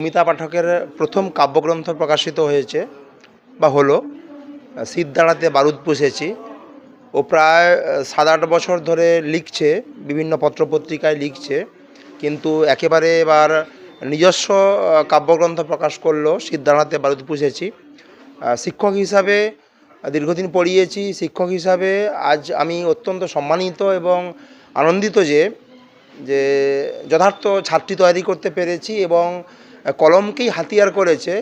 মিতা পাঠকের প্রথম কাব্যগ্রন্থ প্রকাশিত হয়েছে বা হলো সিদ্ধারাতে বারুদ পুষেছি ও প্রায় সাত আট বছর ধরে লিখছে, বিভিন্ন পত্রপত্রিকায় লিখছে, কিন্তু একেবারে এবার নিজস্ব কাব্যগ্রন্থ প্রকাশ করল, সিদ্ধারাতে বারুদ পুষেছি। শিক্ষক হিসাবে দীর্ঘদিন পড়িয়েছি। শিক্ষক হিসাবে আজ আমি অত্যন্ত সম্মানিত এবং আনন্দিত যে যে যথার্থ ছাত্রী তৈরি করতে পেরেছি এবং কলমকেই হাতিয়ার করেছে,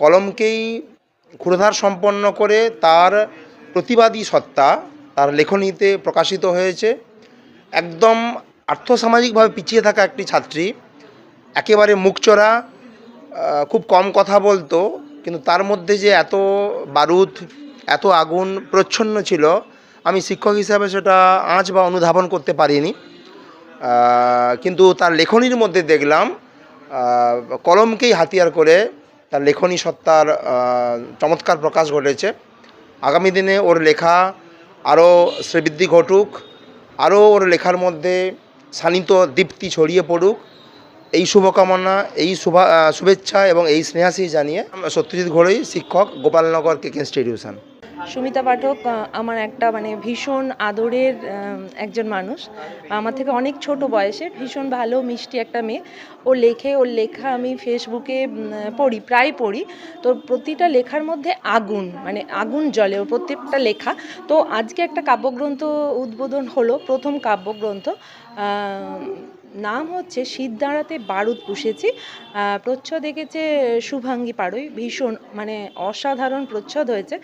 কলমকেই ক্ষুরধার সম্পন্ন করে তার প্রতিবাদী সত্তা, তার লেখনীতে প্রকাশিত হয়েছে। একদম আর্থসামাজিকভাবে পিছিয়ে থাকা একটি ছাত্রী, একেবারে মুখচোরা খুব কম কথা বলতো, কিন্তু তার মধ্যে যে এত বারুদ, এত আগুন প্রচ্ছন্ন ছিল, আমি শিক্ষক হিসাবে সেটা আঁচ বা অনুধাবন করতে পারিনি। কিন্তু তার লেখনীর মধ্যে দেখলাম কলমকেই হাতিয়ার করে তার লেখনী সত্তার চমৎকার প্রকাশ ঘটেছে। আগামী দিনে ওর লেখা আরও শ্রীবৃদ্ধি ঘটুক, আরও ওর লেখার মধ্যে শানিত দীপ্তি ছড়িয়ে পড়ুক। এই শুভকামনা, এই শুভা শুভেচ্ছা এবং এই স্নেহাশী জানিয়ে সত্যজিৎ ঘোড়ই, শিক্ষক গোপালনগর কেকে ইনস্টিটিউশন সুমিতা পাঠক আমার একটা মানে ভীষণ আদরের একজন মানুষ। আমার থেকে অনেক ছোট বয়সে ভীষণ ভালো, মিষ্টি একটা মেয়ে। ও লেখে, ওর লেখা আমি ফেসবুকে পড়ি, প্রায় পড়ি। তো প্রতিটা লেখার মধ্যে আগুন মানে আগুন জ্বলে, ওর প্রত্যেকটা লেখা। তো আজকে একটা কাব্যগ্রন্থ উদ্বোধন হলো, প্রথম কাব্যগ্রন্থ। নাম হচ্ছে সিদ্ধারাতে বারুদ পুষেছি। প্রচ্ছদ এঁকেছে শুভাঙ্গী পাড়ই। ভীষণ মানে অসাধারণ প্রচ্ছদ হয়েছে।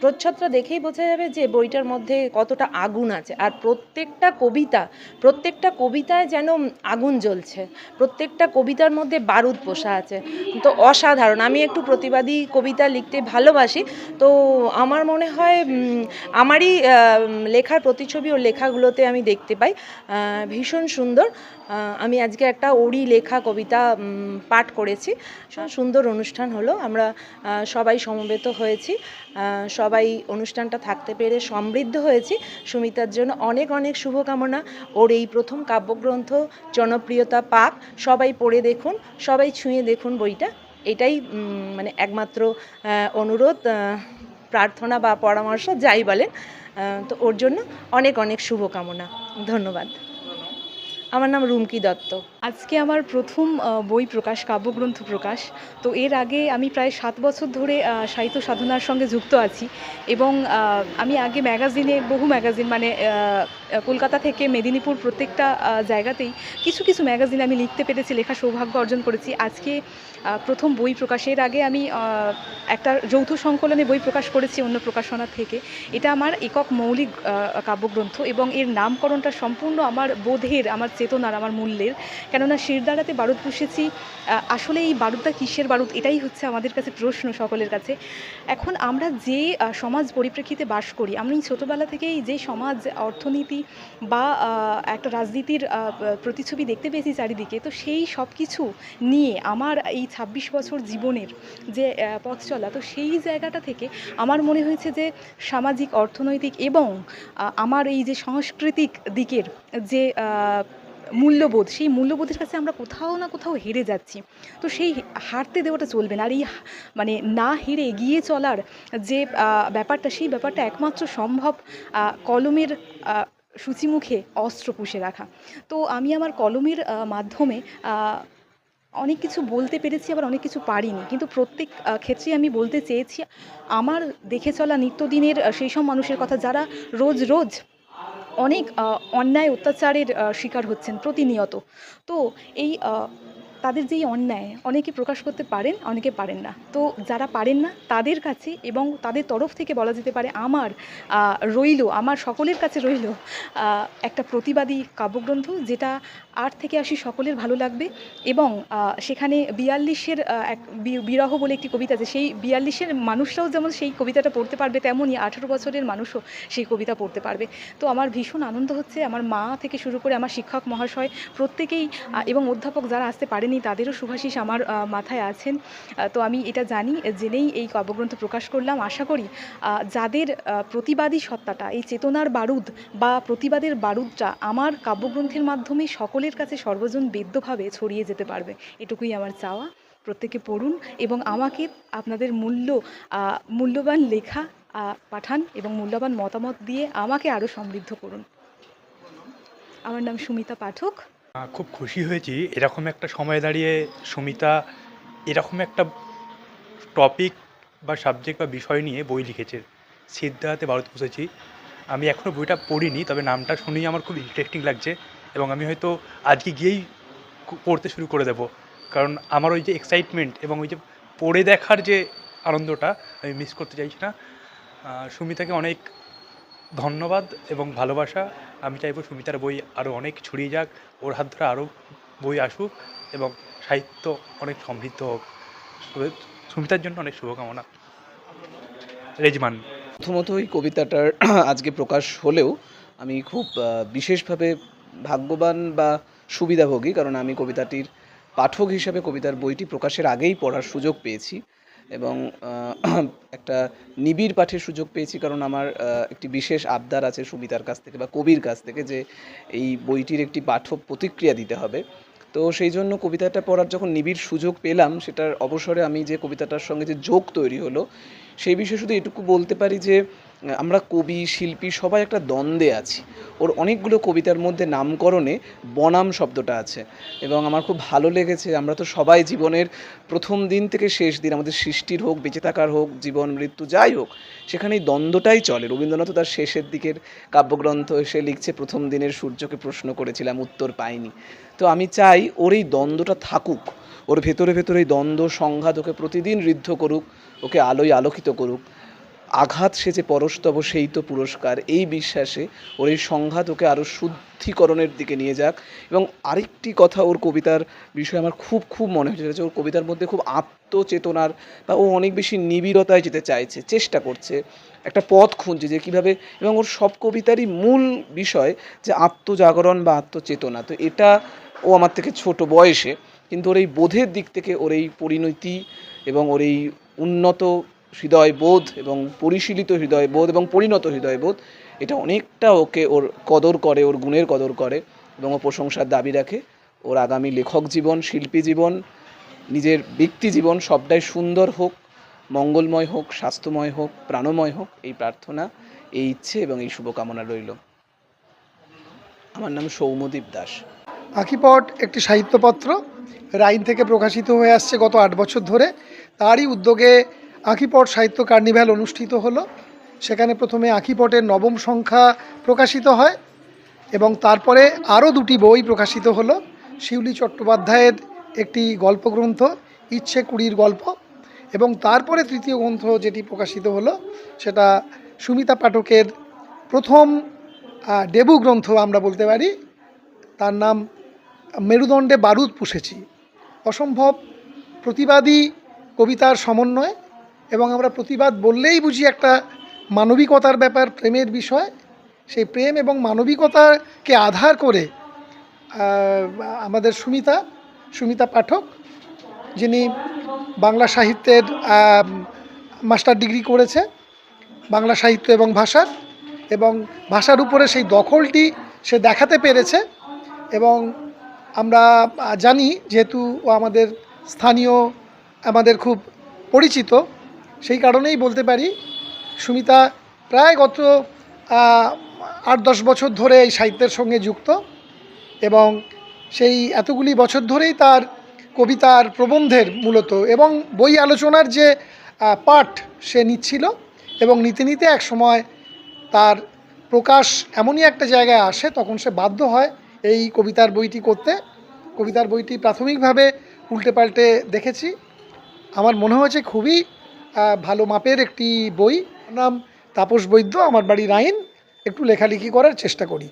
প্রচ্ছদটা দেখেই বোঝা যাবে যে বইটার মধ্যে কতটা আগুন আছে। আর প্রত্যেকটা কবিতা, প্রত্যেকটা কবিতায় যেন আগুন জ্বলছে। প্রত্যেকটা কবিতার মধ্যে বারুদ পোষা আছে। তো অসাধারণ। আমি একটু প্রতিবাদী কবিতা লিখতে ভালোবাসি। তো আমার মনে হয় আমারই লেখার প্রতিছবি ও লেখাগুলোতে আমি দেখতে পাই। ভীষণ সুন্দর। আহ, আমি আজকে একটা ওড়ি লেখা কবিতা পাঠ করেছি। সুন্দর অনুষ্ঠান হলো। আমরা সবাই সমবেত হয়েছি। সবাই অনুষ্ঠানটা থাকতে পেরে সমৃদ্ধ হয়েছি। সুমিতার জন্য অনেক অনেক শুভকামনা। ওর এই প্রথম কাব্যগ্রন্থ জনপ্রিয়তা পাক। সবাই পড়ে দেখুন সবাই ছুঁয়ে দেখুন বইটা। এটাই মানে একমাত্র অনুরোধ প্রার্থনা বা পরামর্শ যাই বলেন। তো ওর জন্য অনেক অনেক শুভকামনা। ধন্যবাদ। আমার নাম রুমকি দত্ত। আজকে আমার প্রথম বই প্রকাশ, কাব্যগ্রন্থ প্রকাশ। তো এর আগে আমি প্রায় সাত বছর ধরে সাহিত্য সাধনার সঙ্গে যুক্ত আছি এবং আমি আগে ম্যাগাজিনে, বহু ম্যাগাজিন মানে কলকাতা থেকে মেদিনীপুর প্রত্যেকটা জায়গাতেই কিছু কিছু ম্যাগাজিন আমি লিখতে পেরেছি, লেখা সৌভাগ্য অর্জন করেছি। আজকে প্রথম বই প্রকাশের আগে আমি একটা যৌথ সংকলনে বই প্রকাশ করেছি অন্য প্রকাশনা থেকে। এটা আমার একক মৌলিক কাব্যগ্রন্থ এবং এর নামকরণটা সম্পূর্ণ আমার বোধের, আমার চেতনার, আমার মূল্যের। কেননা শিরদাঁড়াতে বারুদ পুষেছি আসলে এই বারুদটা কিসের বারুদ? এটাই হচ্ছে আমাদের কাছে প্রশ্ন সকলের কাছে। এখন আমরা যে সমাজ পরিপ্রেক্ষিতে বাস করি, আমি ছোটোবেলা থেকেই যে সমাজ, অর্থনীতি বা একটা রাজনীতির প্রতিচ্ছবি দেখতে পেয়েছি চারিদিকে, তো সেই সব কিছু নিয়ে আমার এই ছাব্বিশ বছর জীবনের যে পথ চলা, তো সেই জায়গাটা থেকে আমার মনে হয়েছে যে সামাজিক, অর্থনৈতিক এবং আমার এই যে সাংস্কৃতিক দিকের যে মূল্যবোধ সেই মূল্যবোধের কাছে আমরা কোথাও না কোথাও হেরে যাচ্ছি। তো সেই হারতে দেওয়াটা চলবে না। আর এই মানে না হেরে এগিয়ে চলার যে ব্যাপারটা সেই ব্যাপারটা একমাত্র সম্ভব কলমের সূচিমুখে অস্ত্র পুষে রাখা। তো আমি আমার কলমের মাধ্যমে অনেক কিছু বলতে পেরেছি আবার অনেক কিছু পারিনি। কিন্তু প্রত্যেক আহ, ক্ষেত্রেই আমি বলতে চেয়েছি আমার দেখে চলা নিত্যদিনের সেই সব মানুষের কথা যারা রোজ রোজ অনেক অন্যায় অত্যাচারের শিকার হচ্ছেন প্রতিনিয়ত। তো এই তাদের যেই অন্যায়, অনেকে প্রকাশ করতে পারেন, অনেকে পারেন না। তো যারা পারেন না, তাদের কাছে এবং তাদের তরফ থেকে বলা যেতে পারে আমার রইল, আমার সকলের কাছে রইল একটা প্রতিবাদী কাব্যগ্রন্থ যেটা আট থেকে আশি সকলের ভালো লাগবে এবং সেখানে বিয়াল্লিশের এক বিরহ বলে একটি কবিতা আছে, সেই বিয়াল্লিশের মানুষরাও যেমন সেই কবিতাটা পড়তে পারবে তেমনই আঠেরো বছরের মানুষও সেই কবিতা পড়তে পারবে। তো আমার ভীষণ আনন্দ হচ্ছে, আমার মা থেকে শুরু করে আমার শিক্ষক মহাশয়, প্রত্যেকেই এবং অধ্যাপক যারা আসতে পারেনি জানি তাদেরও শুভাশিস আমার মাথায় আছেন। তো আমি এটা জানি, জেনেই এই কাব্যগ্রন্থ প্রকাশ করলাম। আশা করি যাদের প্রতিবাদী সত্তাটা, এই চেতনার বারুদ বা প্রতিবাদের বারুদটা আমার কাব্যগ্রন্থের মাধ্যমে সকলের কাছে সর্বজন বেদ্যভাবে ছড়িয়ে যেতে পারবে। এটুকুই আমার চাওয়া। প্রত্যেকে পড়ুন এবং আমাকে আপনাদের মূল্য মূল্যবান লেখা পাঠান এবং মূল্যবান মতামত দিয়ে আমাকে আরও সমৃদ্ধ করুন। আমার নাম সুমিতা পাঠক। খুব খুশি হয়েছি। এরকম একটা সময় দাঁড়িয়ে সুমিতা এরকম একটা টপিক বা সাবজেক্ট বা বিষয় নিয়ে বই লিখেছে। সিদ্ধাতে ভারত বসেছি। আমি এখনও বইটা পড়িনি, তবে নামটা শুনেই আমার খুব ইন্টারেস্টিং লাগছে এবং আমি হয়তো আজকে গিয়েই পড়তে শুরু করে দেব। কারণ আমার ওই যে এক্সাইটমেন্ট এবং ওই যে পড়ে দেখার যে আনন্দটা আমি মিস করতে চাইছি না। সুমিতাকে অনেক ধন্যবাদ এবং ভালোবাসা। আমি চাইব সুমিতার বই আরও অনেক ছড়িয়ে যাক, ওর হাত ধরে আরও বই আসুক এবং সাহিত্য অনেক সমৃদ্ধ হোক। সুমিতার জন্য অনেক শুভকামনা। রেজমান। প্রথমত এই কবিতাটার আজকে প্রকাশ হলেও আমি খুব বিশেষভাবে ভাগ্যবান বা সুবিধাভোগী, কারণ আমি কবিতাটির পাঠক হিসেবে কবিতার বইটি প্রকাশের আগেই পড়ার সুযোগ পেয়েছি। এবং একটা নিবিড় পাঠের সুযোগ পেয়েছি কারণ আমার একটি বিশেষ আবদার আছে সুমিতার কাছ থেকে বা কবির কাছ থেকে যে এই বইটির একটি পাঠক প্রতিক্রিয়া দিতে হবে। তো সেই জন্য কবিতাটা পড়ার যখন নিবিড় সুযোগ পেলাম, সেটার অবসরে আমি যে কবিতাটার সঙ্গে যে যোগ তৈরি হলো, সেই বিষয়ে শুধু এটুকু বলতে পারি যে আমরা কবি, শিল্পী সবাই একটা দ্বন্দ্বে আছি। ওর অনেকগুলো কবিতার মধ্যে নামকরণে বনাম শব্দটা আছে। এবং আমার খুব ভালো লেগেছে, আমরা তো সবাই জীবনের প্রথম দিন থেকে শেষ দিন, আমাদের সৃষ্টির হোক, বেঁচে থাকার হোক, জীবন, মৃত্যু, যাই হোক সেখানে এই দ্বন্দ্বটাই চলে। রবীন্দ্রনাথ তার শেষের দিকের কাব্যগ্রন্থ এসে লিখছে, প্রথম দিনের সূর্যকে প্রশ্ন করেছিলাম, উত্তর পাইনি। তো আমি চাই ওর এই দ্বন্দ্বটা থাকুক। ওর ভেতরে ভেতরে এই দ্বন্দ্ব সংঘাত ওকে প্রতিদিন ঋদ্ধ করুক, ওকে আলোয় আলোকিত করুক। আঘাত সে যে পরস্তব সেই তো পুরস্কার। এই বিশ্বাসে ওর এই সংঘাত ওকে আরও শুদ্ধিকরণের দিকে নিয়ে যাক। এবং আরেকটি কথা ওর কবিতার বিষয়ে আমার খুব খুব মনে হয়েছে হচ্ছে ওর কবিতার মধ্যে খুব আত্মচেতনার বা ও অনেক বেশি নিবিড়তায় যেতে চাইছে, চেষ্টা করছে, একটা পথ খুঁজছে যে কীভাবে এবং ওর সব কবিতারই মূল বিষয় যে আত্মজাগরণ বা আত্মচেতনা। তো এটা ও আমার থেকে ছোট বয়সে, কিন্তু ওর এই বোধের দিক থেকে ওর এই পরিণতি এবং ওর এই উন্নত হৃদয়বোধ এবং পরিশীলিত হৃদয়বোধ এবং পরিণত হৃদয়বোধ, এটা অনেকটা ওকে ওর কদর করে, ওর গুণের কদর করে এবং ও প্রশংসার দাবি রাখে। ওর আগামী লেখক জীবন, শিল্পী জীবন, নিজের ব্যক্তি জীবন সবটাই সুন্দর হোক, মঙ্গলময় হোক, স্বাস্থ্যময় হোক, প্রাণময় হোক, এই প্রার্থনা, এই ইচ্ছে এবং এই শুভকামনা রইল। আমার নাম সৌমদীপ দাস। আঁকিপট একটি সাহিত্যপত্র, রাইন থেকে প্রকাশিত হয়ে আসছে গত আট বছর ধরে। তারই উদ্যোগে আঁকিপট সাহিত্য কার্নিভ্যাল অনুষ্ঠিত হলো। সেখানে প্রথমে আঁকিপটের নবম সংখ্যা প্রকাশিত হয় এবং তারপরে আরও দুটি বই প্রকাশিত হলো। শিউলি চট্টোপাধ্যায়ের একটি গল্পগ্রন্থ, ইচ্ছে কুড়ির গল্প এবং তারপরে তৃতীয় গ্রন্থ যেটি প্রকাশিত হলো, সেটা সুমিতা পাঠকের প্রথম ডেবু গ্রন্থ আমরা বলতে পারি। তার নাম মেরুদণ্ডে বারুদ পুষেছি। অসম্ভব প্রতিবাদী কবিতার সমন্বয় এবং আমরা প্রতিবাদ বললেই বুঝি একটা মানবিকতার ব্যাপার, প্রেমের বিষয়। সেই প্রেম এবং মানবিকতাকে আধার করে আমাদের সুমিতা সুমিতা পাঠক, যিনি বাংলা সাহিত্যের মাস্টার ডিগ্রি করেছে বাংলা সাহিত্য এবং ভাষার এবং ভাষার উপরে সেই দখলটি সে দেখাতে পেরেছে এবং আমরা জানি, যেহেতু ও আমাদের স্থানীয়, আমাদের খুব পরিচিত সেই কারণেই বলতে পারি, সুমিতা প্রায় গত আট দশ বছর ধরে এই সাহিত্যের সঙ্গে যুক্ত এবং সেই এতগুলি বছর ধরেই তার কবিতার প্রবন্ধের মূলত এবং বই আলোচনার যে পাঠ সে নিচ্ছিল এবং নিতে নিতে এক সময় তার প্রকাশ এমনই একটা জায়গায় আসে তখন সে বাধ্য হয় এই কবিতার বইটি করতে। কবিতার বইটি প্রাথমিকভাবে উল্টে পাল্টে দেখেছি। আমার মনে হয়েছে খুবই ভালো মাপের একটি বই। নাম তাপস বৈদ্য, আমার বাড়ি রাইন। একটু লেখালেখি করার চেষ্টা করি।